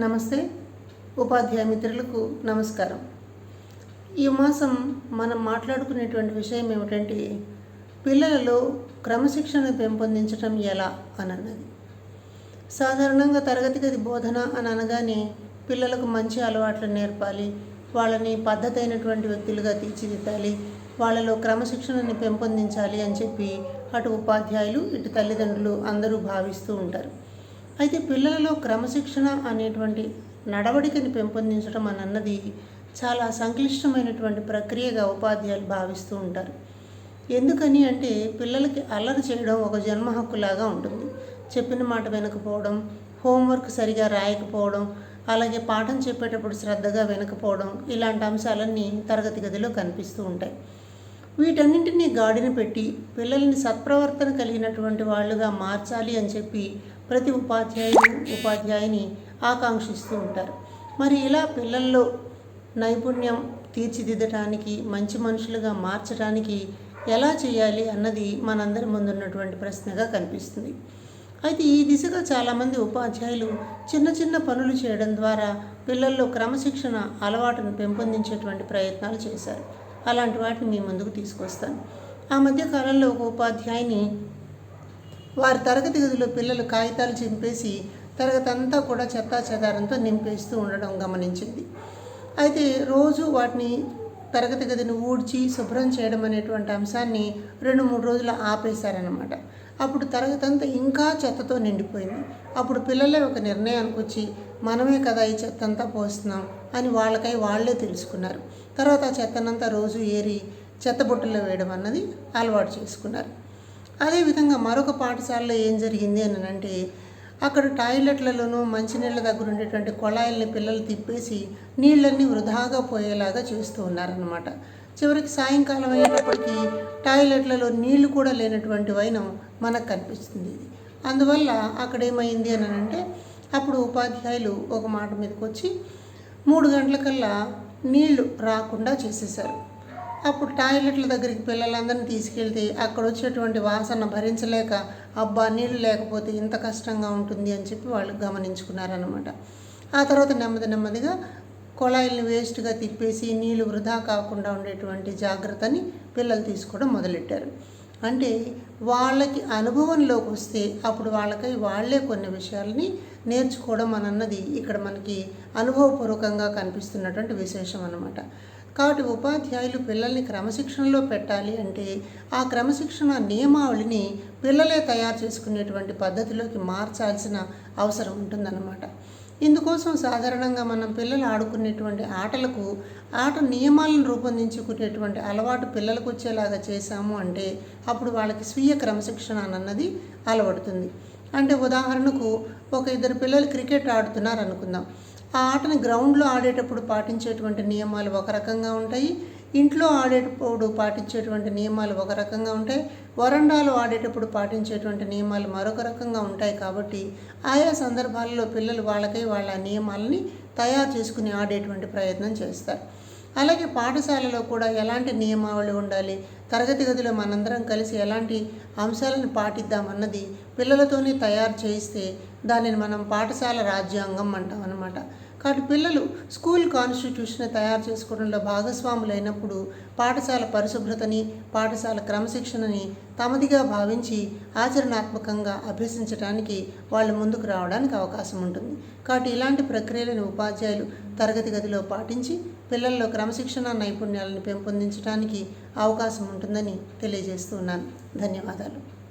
నమస్తే ఉపాధ్యాయ మిత్రులకు నమస్కారం. ఈ మాసం మనం మాట్లాడుకునేటువంటి విషయం ఏమిటంటే పిల్లలలో క్రమశిక్షణ పెంపొందించడం ఎలా అని అన్నది. సాధారణంగా తరగతి గది బోధన అని అనగానే పిల్లలకు మంచి అలవాట్లు నేర్పాలి వాళ్ళని పద్ధతైనటువంటి వ్యక్తులుగా తీర్చిదిద్దాలి వాళ్ళలో క్రమశిక్షణని పెంపొందించాలి అని చెప్పి అటు ఉపాధ్యాయులు ఇటు తల్లిదండ్రులు అందరూ భావిస్తూ ఉంటారు. అయితే పిల్లలలో క్రమశిక్షణ అనేటువంటి నడవడికని పెంపొందించడం అని అన్నది చాలా సంక్లిష్టమైనటువంటి ప్రక్రియగా ఉపాధ్యాయులు భావిస్తూ ఉంటారు. ఎందుకని అంటే పిల్లలకి అల్లరి చేయడం ఒక జన్మ హక్కులాగా ఉంటుంది. చెప్పిన మాట వినకపోవడం హోంవర్క్ సరిగా రాయకపోవడం అలాగే పాఠం చెప్పేటప్పుడు శ్రద్ధగా వినకపోవడం ఇలాంటి అంశాలన్నీ తరగతి గదిలో కనిపిస్తూ ఉంటాయి. వీటన్నింటినీ గాడిన పెట్టి పిల్లల్ని సత్ప్రవర్తన కలిగినటువంటి వాళ్ళుగా మార్చాలి అని చెప్పి ప్రతి ఉపాధ్యాయుడు ఉపాధ్యాయుని ఆకాంక్షిస్తూ ఉంటారు. మరి ఇలా పిల్లల్లో నైపుణ్యం తీర్చిదిద్దటానికి మంచి మనుషులుగా మార్చడానికి ఎలా చేయాలి అన్నది మనందరి ముందున్నటువంటి ప్రశ్నగా కనిపిస్తుంది. అయితే ఈ దిశగా చాలామంది ఉపాధ్యాయులు చిన్న చిన్న పనులు చేయడం ద్వారా పిల్లల్లో క్రమశిక్షణ అలవాటును పెంపొందించేటువంటి ప్రయత్నాలు చేశారు. అలాంటి వాటిని మీ ముందుకు తీసుకొస్తాను. ఆ మధ్య కాలంలో ఒక ఉపాధ్యాయుని వారి తరగతి గదిలో పిల్లలు కాగితాలు చింపేసి తరగతి అంతా కూడా చెత్తా చెదారంతో నింపేస్తూ ఉండడం గమనించింది. అయితే రోజు వాటిని తరగతి గదిని ఊడ్చి శుభ్రం చేయడం అనేటువంటి అంశాన్ని రెండు మూడు రోజులు ఆపేశారనమాట అప్పుడు తరగతి అంతా ఇంకా చెత్తతో నిండిపోయింది. అప్పుడు పిల్లలే ఒక నిర్ణయానికి వచ్చి మనమే కదా ఈ చెత్త అంతా పోస్తున్నాం అని వాళ్ళకై వాళ్ళే తెలుసుకున్నారు. తర్వాత ఆ చెత్తనంతా రోజు ఏరి చెత్త బుట్టలో వేయడం అన్నది అలవాటు చేసుకున్నారు. అదేవిధంగా మరొక పాఠశాలలో ఏం జరిగింది అని అంటే అక్కడ టాయిలెట్లలోనూ మంచినీళ్ళ దగ్గర ఉండేటువంటి కొళాయిల్ని పిల్లలు తిప్పేసి నీళ్ళన్నీ వృధాగా పోయేలాగా చేస్తూ ఉన్నారనమాట చివరికి సాయంకాలం అయ్యేటప్పటికి టాయిలెట్లలో నీళ్ళు కూడా లేనటువంటి వైనం మనకు కనిపిస్తుంది ఇది. అందువల్ల అక్కడ ఏమైంది అని అంటే అప్పుడు ఉపాధ్యాయులు ఒక మాట మీదకి వచ్చి మూడు గంటలకల్లా నీళ్ళు రాకుండా చేసేసారు అప్పుడు టాయిలెట్ల దగ్గరికి పిల్లలందరినీ తీసుకెళ్తే అక్కడ వచ్చేటువంటి వాసన భరించలేక అబ్బా నీళ్ళు లేకపోతే ఇంత కష్టంగా ఉంటుంది అని చెప్పి వాళ్ళు గమనించుకున్నారనమాట ఆ తర్వాత నెమ్మది నెమ్మదిగా కొళాయిల్ని వేస్ట్గా తిప్పేసి నీళ్ళు వృధా కాకుండా ఉండేటువంటి జాగ్రత్తని పిల్లలు తీసుకోవడం మొదలెట్టారు. అంటే వాళ్ళకి అనుభవంలోకి వస్తే అప్పుడు వాళ్ళకై వాళ్ళే కొన్ని విషయాలని నేర్చుకోవడం అన్నది ఇక్కడ మనకి అనుభవపూర్వకంగా కనిపిస్తున్నటువంటి విశేషం అన్నమాట. కాబట్టి ఉపాధ్యాయులు పిల్లల్ని క్రమశిక్షణలో పెట్టాలి అంటే ఆ క్రమశిక్షణ నియమావళిని పిల్లలే తయారు చేసుకునేటువంటి పద్ధతిలోకి మార్చాల్సిన అవసరం ఉంటుందన్నమాట. ఇందుకోసం సాధారణంగా మనం పిల్లలు ఆడుకునేటువంటి ఆటలకు ఆట నియమాలను రూపొందించుకునేటువంటి అలవాటు పిల్లలకు వచ్చేలాగా చేశాము అంటే అప్పుడు వాళ్ళకి స్వీయ క్రమశిక్షణ అన్నది అలవడుతుంది. అంటే ఉదాహరణకు ఒక ఇద్దరు పిల్లలు క్రికెట్ ఆడుతున్నారు అనుకుందాం. ఆ ఆటను గ్రౌండ్లో ఆడేటప్పుడు పాటించేటువంటి నియమాలు ఒక రకంగా ఉంటాయి. ఇంట్లో ఆడేటప్పుడు పాటించేటువంటి నియమాలు ఒక రకంగా ఉంటాయి. వరండాలో ఆడేటప్పుడు పాటించేటువంటి నియమాలు మరొక రకంగా ఉంటాయి కాబట్టి ఆయా సందర్భాల్లో పిల్లలు వాళ్ళకై వాళ్ళ నియమాలని తయారు చేసుకుని ఆడేటువంటి ప్రయత్నం చేస్తారు. అలాగే పాఠశాలలో కూడా ఎలాంటి నియమావళి ఉండాలి? తరగతి గదిలో మనందరం కలిసి ఎలాంటి అంశాలను పాటిద్దామన్నది పిల్లలతోనే తయారు చేయిస్తే దానిని మనం పాఠశాల రాజ్యాంగం అంటాం అన్నమాట. కానీ పిల్లలు స్కూల్ కాన్స్టిట్యూషన్ తయారు చేసుకోవడంలో భాగస్వాములైనప్పుడు పాఠశాల పరిశుభ్రతని పాఠశాల క్రమశిక్షణని తమదిగా భావించి ఆచరణాత్మకంగా అభ్యసించడానికి వాళ్ళు ముందుకు రావడానికి అవకాశం ఉంటుంది. కాబట్టి ఇలాంటి ప్రక్రియలను ఉపాధ్యాయులు తరగతి గదిలో పాటించి పిల్లల్లో క్రమశిక్షణ నైపుణ్యాలను పెంపొందించడానికి అవకాశం ఉంటుందని తెలియజేస్తున్నాను ధన్యవాదాలు.